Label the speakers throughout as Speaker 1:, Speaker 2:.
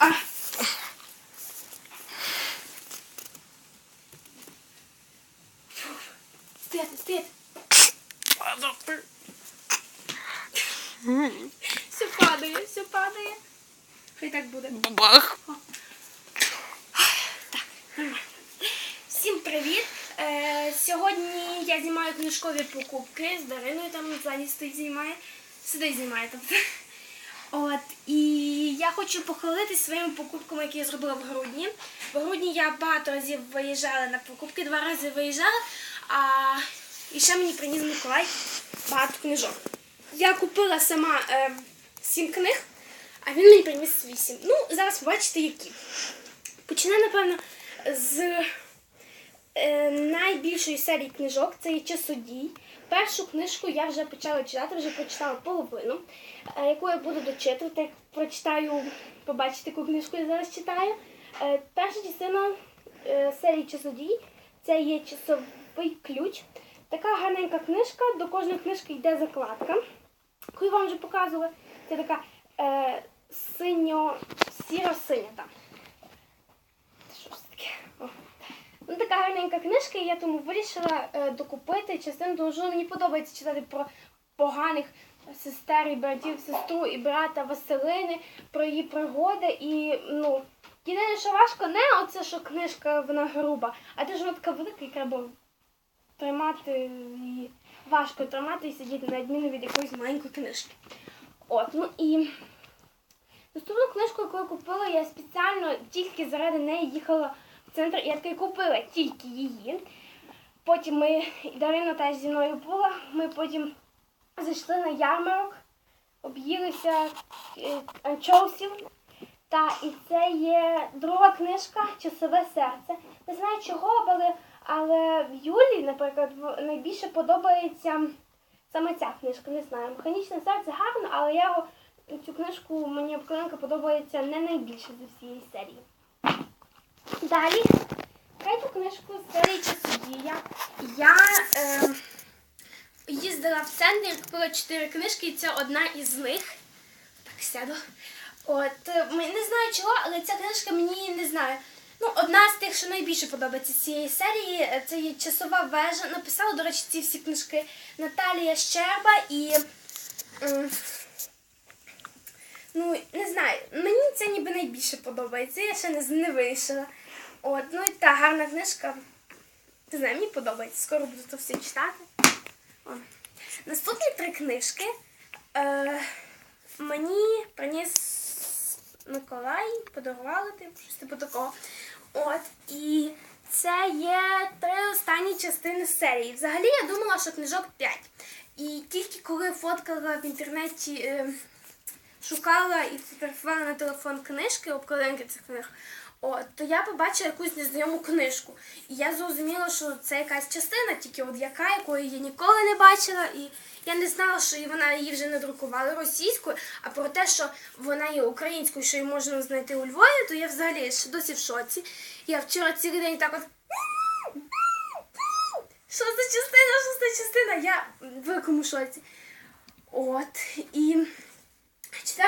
Speaker 1: А. Стояти. Все падає, все падає. Хай так буде.
Speaker 2: Бабах.
Speaker 1: Всім привіт! Е, сьогодні я знімаю книжкові покупки з Дариною, там ззаді стоїть знімає. Сидить знімає, тобто. От, і я хочу похвалитись своїми покупками, які я зробила в грудні. В грудні я багато разів виїжджала на покупки, два рази виїжджала, а і ще мені приніс Миколай багато книжок. Я купила сама е, сім книг, а він мені приніс вісім. Ну, зараз побачите, які. Почне, напевно, з найбільшої серії книжок це є часодій. Першу книжку я вже почала читати, вже прочитала половину, е, яку я буду дочитувати. Як прочитаю, побачите, яку книжку я зараз читаю. Е, перша частина е, серії часодій це є часовий ключ. Така гарненька книжка, до кожної книжки йде закладка. Яку я вам вже показувала, це така е, синьо-сіро-синя там. Що ж таке? Ну, така гарненька книжка, і я тому вирішила е, докупити частину, тому що мені подобається читати про поганих сестер і братів, сестру і брата Василини, про її пригоди. І ну, єдине, що важко, не оце, що книжка вона груба, а те, що вона така велика і треба тримати її. Важко тримати і сидіти на відміну від якоїсь маленької книжки. От, ну і наступну книжку, яку я купила, я спеціально тільки заради неї їхала центр. Я таки купила тільки її. Потім ми, Дарина теж зі мною була, ми потім зайшли на ярмарок, об'їлися е, анчоусів. Та і це є друга книжка Часове серце. Не знаю чого, але, але в Юлі, наприклад, найбільше подобається саме ця книжка. Не знаю. Механічне серце гарно, але я цю книжку мені обкладинка подобається не найбільше з усієї серії. Далі, третю книжку серії Часодія. Я е, їздила в центр, купила чотири книжки, і це одна із них. Так, сяду. От, е, не знаю чого, але ця книжка мені не знаю. Ну, одна з тих, що найбільше подобається цієї серії, е, це є часова вежа. Написала, до речі, ці всі книжки Наталія Щерба і. м, Ну, не знаю, мені це ніби найбільше подобається. Я ще не, не вирішила. От, ну і та гарна книжка. Не знаю, мені подобається. Скоро буду це все читати. О. Наступні три книжки е, мені приніс Миколай, подарували типу, щось типу такого. От, і це є три останні частини серії. Взагалі я думала, що книжок 5. І тільки коли фоткала в інтернеті, е, шукала і фотографувала на телефон книжки, обкладинки цих книг, от, то я побачила якусь незнайому книжку. І я зрозуміла, що це якась частина, тільки от яка, якої я ніколи не бачила. І я не знала, що вона її вже не друкувала російською, а про те, що вона є українською, що її можна знайти у Львові, то я взагалі ще досі в шоці. Я вчора цілий день так от. Що за частина? Що за частина? Я в великому шоці. От. І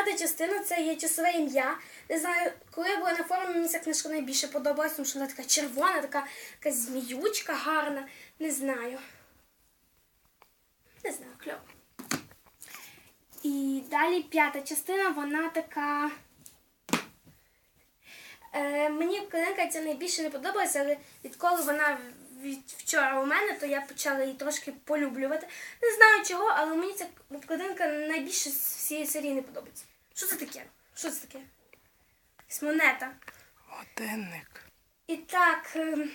Speaker 1: четверта частина це є часове ім'я. Не знаю, коли я була на форумі, мені ця книжка найбільше подобалась, тому що вона така червона, така якась зміючка гарна. Не знаю. Не знаю, кльово. І далі п'ята частина, вона така. Е, мені книжка ця найбільше не подобалася, але відколи вона від вчора у мене, то я почала її трошки полюблювати. Не знаю чого, але мені ця обкладинка найбільше з всієї серії не подобається. Що це таке? Що це таке? Якась монета.
Speaker 2: Годинник.
Speaker 1: І так, ем,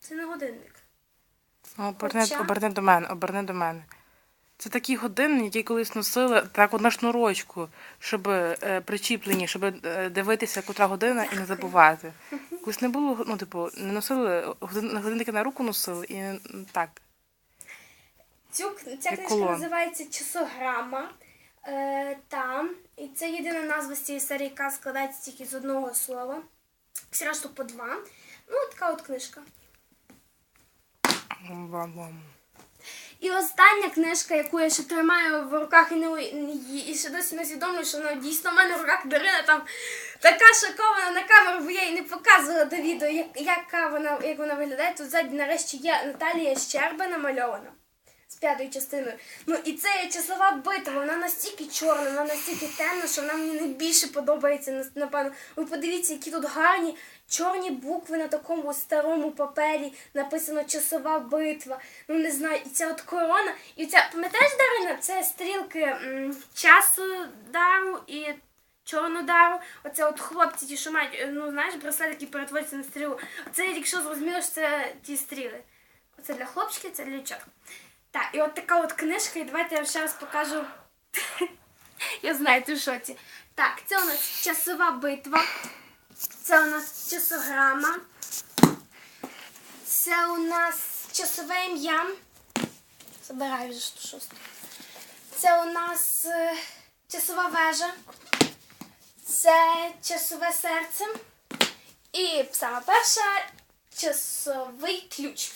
Speaker 1: це не годинник.
Speaker 2: Оберни,
Speaker 1: Хоча-
Speaker 2: оберни до мене, оберни до мене. Це такі годинники, які колись носили так от на шнурочку, щоб е, причіплені, щоб е, дивитися, котра година і не забувати. Колись не було, ну, типу, не носили годин- годинники на руку носили і так.
Speaker 1: Цю, ця книжка називається Часограма. Е, там. І це єдина назва з цієї серії, яка складається тільки з одного слова. Всі решту по два. Ну, така от книжка. І остання книжка, яку я ще тримаю в руках і не і ще досі не усвідомлюю, що вона дійсно в мене в руках Дарина там така шокована на камеру, бо я їй не показувала до відео, як, яка вона, як вона виглядає. Тут ззаді нарешті є Наталія Щерба намальована з п'ятою частиною. Ну і це є часова битва. Вона настільки чорна, вона настільки темна, що вона мені найбільше подобається. Напевно, ви подивіться, які тут гарні чорні букви на такому старому папері. Написано часова битва. Ну не знаю, і ця от корона, і ця пам'ятаєш, Дарина, це стрілки м, часу дару і. Чорну дару, оце от хлопці, ті, що мають, е, ну знаєш, браслет, який перетворюється на стрілу. Оце я якщо зрозуміла, що це ті стріли. Оце для хлопчиків, це для дівчат. Так, і от така от книжка, і давайте я ще раз покажу. я знаю, ти в шоці. Так, це у нас часова битва. Це у нас часограма. Це у нас часове ім'я. Забираю вже що шосту. Це у нас е, часова вежа. Це часове серце. І саме перша часовий ключ.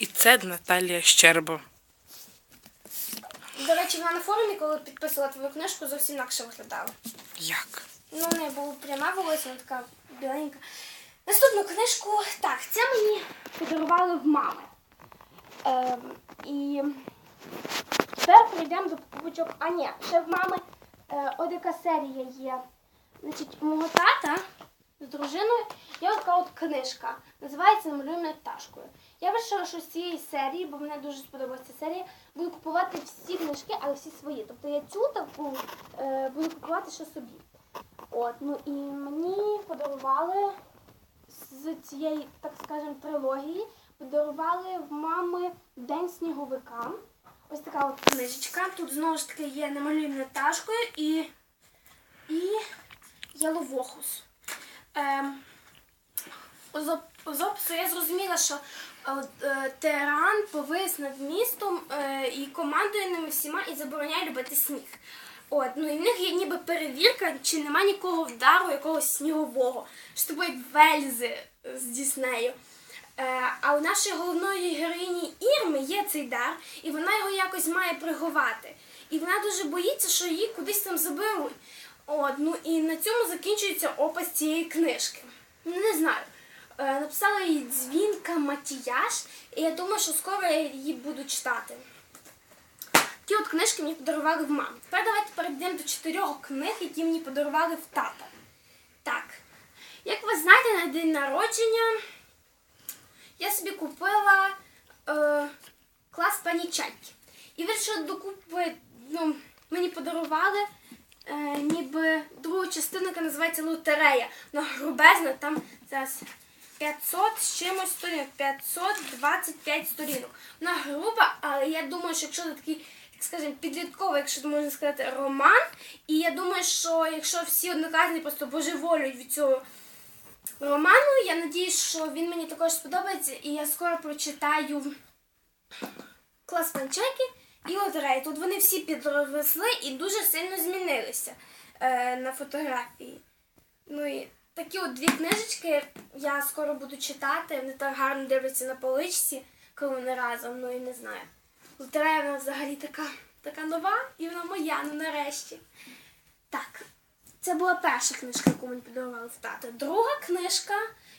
Speaker 2: І це Наталія Щерба.
Speaker 1: До речі, вона на форумі, коли підписувала твою книжку, зовсім інакше виглядала.
Speaker 2: Як?
Speaker 1: Ну, в неї була пряма волосся, вона така біленька. Наступну книжку, так, це мені подарували в мами. Ем, і тепер прийдемо до покупочок. А ні, ще в мами е, одяка серія є. Значить, у мого тата з дружиною є така от книжка. Називається Намалюй мене пташкою. Я вирішила, що з цієї серії, бо мені дуже сподобалася ця серія, буду купувати всі книжки, але всі свої. Тобто я цю таку е, буду купувати ще собі. От, ну і мені подарували з цієї, так скажемо, трилогії, подарували в мами День сніговика. Ось така от книжечка. Тут знову ж таки є намалюй Наташкою і, і Яловохус. Ем, з, оп- опису я зрозуміла, що е, е, тиран повис над містом е, і командує ними всіма і забороняє любити сніг. От, ну і в них є ніби перевірка, чи нема нікого вдару якогось снігового, що тобі як вельзи з Діснею. Е, а у нашої головної героїні Ірми є цей дар, і вона його якось має приховати. І вона дуже боїться, що її кудись там заберуть. От, ну і на цьому закінчується опис цієї книжки. Не знаю. Е, написала її дзвінка Матіяш, і я думаю, що скоро я її буду читати. Ті от книжки мені подарували в мамі. Тепер давайте перейдемо до чотирьох книг, які мені подарували в тата. Так, як ви знаєте, на день народження я собі купила е, клас пані Чайки. І вирішила докупи, ну, мені подарували е, ніби другу частину, яка називається Лотерея. Вона грубезна, там зараз 500 з чимось сторінок, 525 сторінок. Вона груба, але я думаю, що якщо це такий, так скажемо, підлітковий, якщо можна сказати, роман, і я думаю, що якщо всі однокласники просто божеволюють від цього роману, я надіюсь, що він мені також сподобається, і я скоро прочитаю клас панчеки і лотереї. Тут вони всі підросли і дуже сильно змінилися е, на фотографії. Ну і такі от дві книжечки я скоро буду читати. Вони так гарно дивляться на поличці, коли вони разом, ну і не знаю. Лотерея вона взагалі така, така нова, і вона моя, ну нарешті. Так, це була перша книжка, яку мені подарували тата. Друга книжка,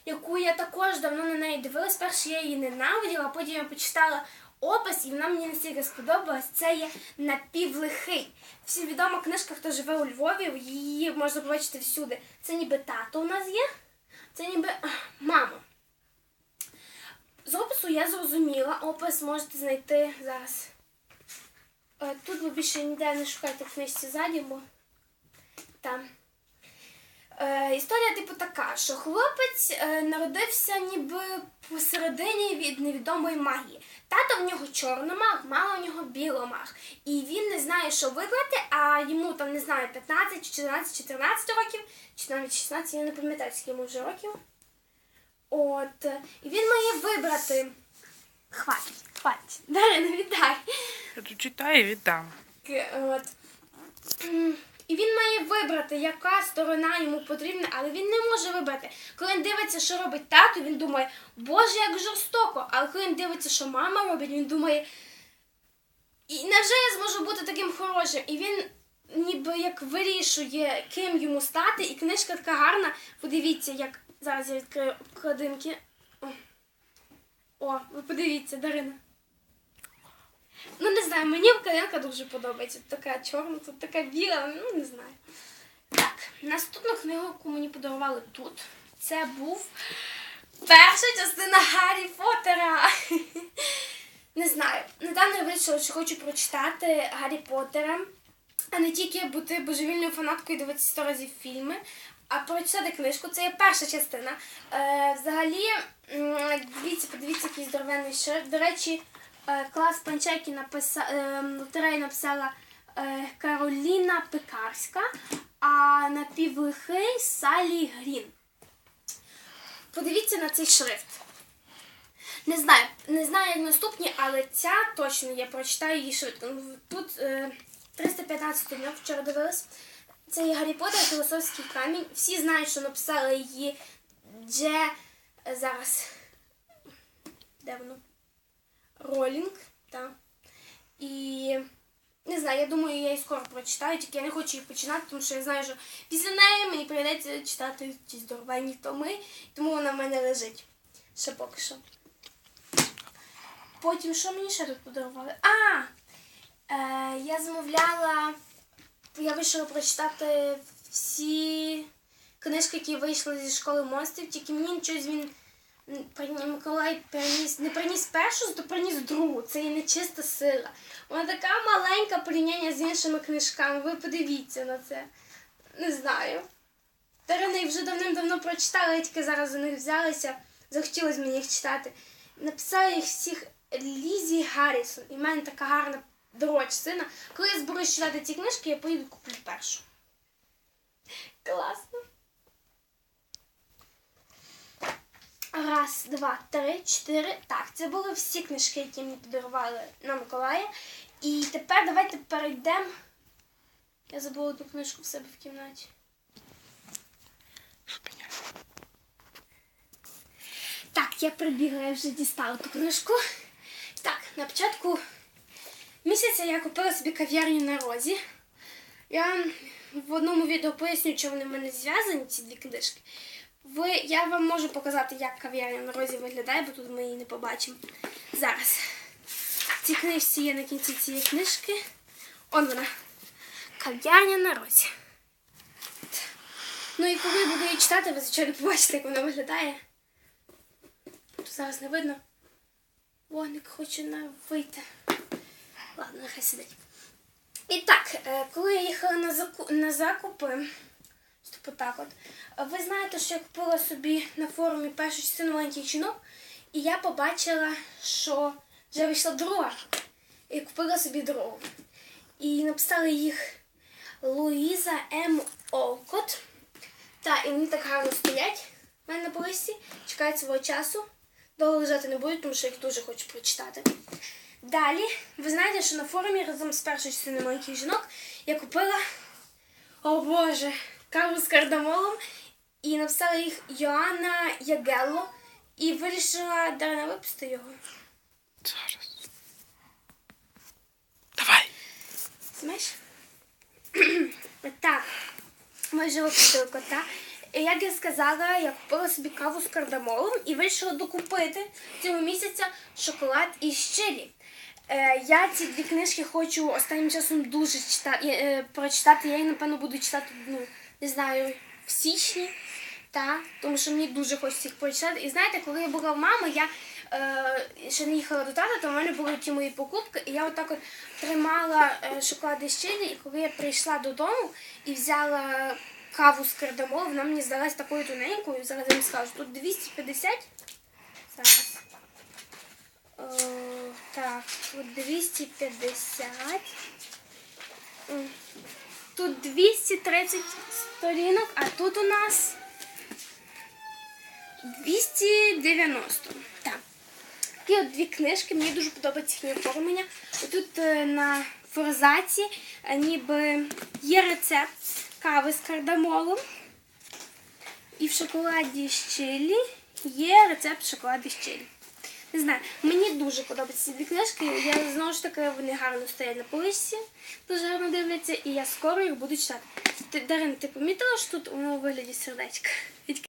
Speaker 1: яку я також давно на неї дивилась, перше я її ненавиділа, а потім я почитала опис, і вона мені настільки сподобалась. Це є напівлихий. Всім відома книжка, хто живе у Львові, її можна побачити всюди. Це ніби тато у нас є, це ніби мама. З опису я зрозуміла, опис можете знайти зараз. Е, Тут ви більше ніде не шукайте в книжці ззаді, бо там. Е, історія, типу, така, що хлопець е, народився ніби посередині від невідомої магії. Тато в нього чорномаг, мама в нього біломаг. І він не знає, що вибрати, а йому там, не знаю, 15, 14, 14 років, чи навіть 16, я не пам'ятаю, скільки йому вже років. От. І він має вибрати. Хватить, хватить. Далі не віддай.
Speaker 2: Я і віддам.
Speaker 1: От. І він має вибрати, яка сторона йому потрібна, але він не може вибрати. Коли він дивиться, що робить тато, він думає, боже, як жорстоко. Але коли він дивиться, що мама робить, він думає, І невже я зможу бути таким хорошим? І він ніби як вирішує, ким йому стати, і книжка така гарна. Подивіться, як зараз я відкрию обкладинки. О ви подивіться, Дарина. Ну, не знаю, мені обкладинка дуже подобається. Тут така чорна, тут така біла, ну не знаю. Так, наступну книгу, яку мені подарували тут, це був перша частина Гаррі Поттера. Не знаю. Недавно вирішила, що хочу прочитати Гаррі Поттера, а не тільки бути божевільною фанаткою і дивитися 100 разів фільми, а прочитати книжку. Це є перша частина. Е, взагалі, дивіться, подивіться, який здоровенний шрифт. До речі, клас Панчайки написала, е, лотерею написала е, Кароліна Пекарська, а напівлихий Салі Грін. Подивіться на цей шрифт. Не знаю, не знаю, як наступні, але ця точно я прочитаю її швидко. Ну, Тут е, 315 сторінок, вчора дивилась. Це є Гаррі Поттер, філософський камінь. Всі знають, що написала її Дже е, зараз. Де воно? Ролінг. Так. І не знаю, я думаю, я її скоро прочитаю, тільки я не хочу її починати, тому що я знаю, що після неї мені прийдеться читати ті здоровенні томи, тому вона в мене лежить. Ще поки що. Потім що мені ще тут подарували? А! Е, я замовляла. Я вирішила прочитати всі книжки, які вийшли зі школи монстрів, тільки мені нічого він Миколай приніс, не приніс першу, зато приніс другу. Це є нечиста сила. Вона така маленька порівняння з іншими книжками. Ви подивіться на це. Не знаю. Їх вже давним-давно прочитала, я тільки зараз за них взялася. Захотілося мені їх читати. Написала їх всіх Лізі Гаррісон. І в мене така гарна дороч сина. Коли я зберусь читати ці книжки, я поїду куплю першу. Класно. Раз, два, три, чотири. Так, це були всі книжки, які мені подарували на Миколая. І тепер давайте перейдемо. Я забула одну книжку в себе в кімнаті. Так, я прибігла, я вже дістала ту книжку. Так, на початку місяця я купила собі кав'ярню на розі. Я в одному відео поясню, чому вони в мене зв'язані, ці дві книжки. Ви, я вам можу показати, як кав'ярня на розі виглядає, бо тут ми її не побачимо. Зараз. В цій книжці є на кінці цієї книжки. Он вона. Кав'ярня на розі. Ну і коли я буду її читати, ви звичайно побачите, як вона виглядає. Тут зараз не видно. Вогник хоче на вийти. Ладно, нехай сидить. І так, е, коли я їхала на закупи, типу так от, ви знаєте, що я купила собі на форумі першу частину маленьких жінок, і я побачила, що вже вийшла друга. І купила собі другу. І написали їх Луїза М. Олкот. Та, і вони так гарно стоять в мене на полисті, чекають свого часу. Довго лежати не будуть, тому що їх дуже хочу прочитати. Далі, ви знаєте, що на форумі разом з першою частиною маленьких жінок я купила, о Боже, каву з кардамолом і написала їх Йоанна Ягелло і вирішила Дарина випустити його.
Speaker 2: Зараз. Давай.
Speaker 1: Знаєш? так, ми вже випустили кота. І Як я сказала, я купила собі каву з кардамолом і вирішила докупити цього місяця шоколад із чилі. Е, я ці дві книжки хочу останнім часом дуже читати, е, прочитати. Я їх, напевно, буду читати, ну, не знаю, в січні. Та, тому що мені дуже хочеться їх прочитати. І знаєте, коли я була в мами, я е, ще не їхала до тата, то в мене були ті мої покупки, і я отак от тримала е, шоколади з і коли я прийшла додому і взяла каву з кардамолом, вона мені здалась такою тоненькою, зараз я вам скажу, тут 250. Зараз. Е, так, тут 250. Тут 230 сторінок, а тут у нас 290. Так. Такі от дві книжки, мені дуже подобається їхнє оформлення. Тут е, на форзаці е, ніби є рецепт кави з кардамолом. І в шоколаді з чилі є рецепт шоколаду з чилі. Не знаю, мені дуже подобаються ці дві книжки. Я знову ж таки вони гарно стоять на поличці, дуже гарно дивляться, і я скоро їх буду читати. Ти, Дарина, ти помітила, що тут воно у вигляді сердечка?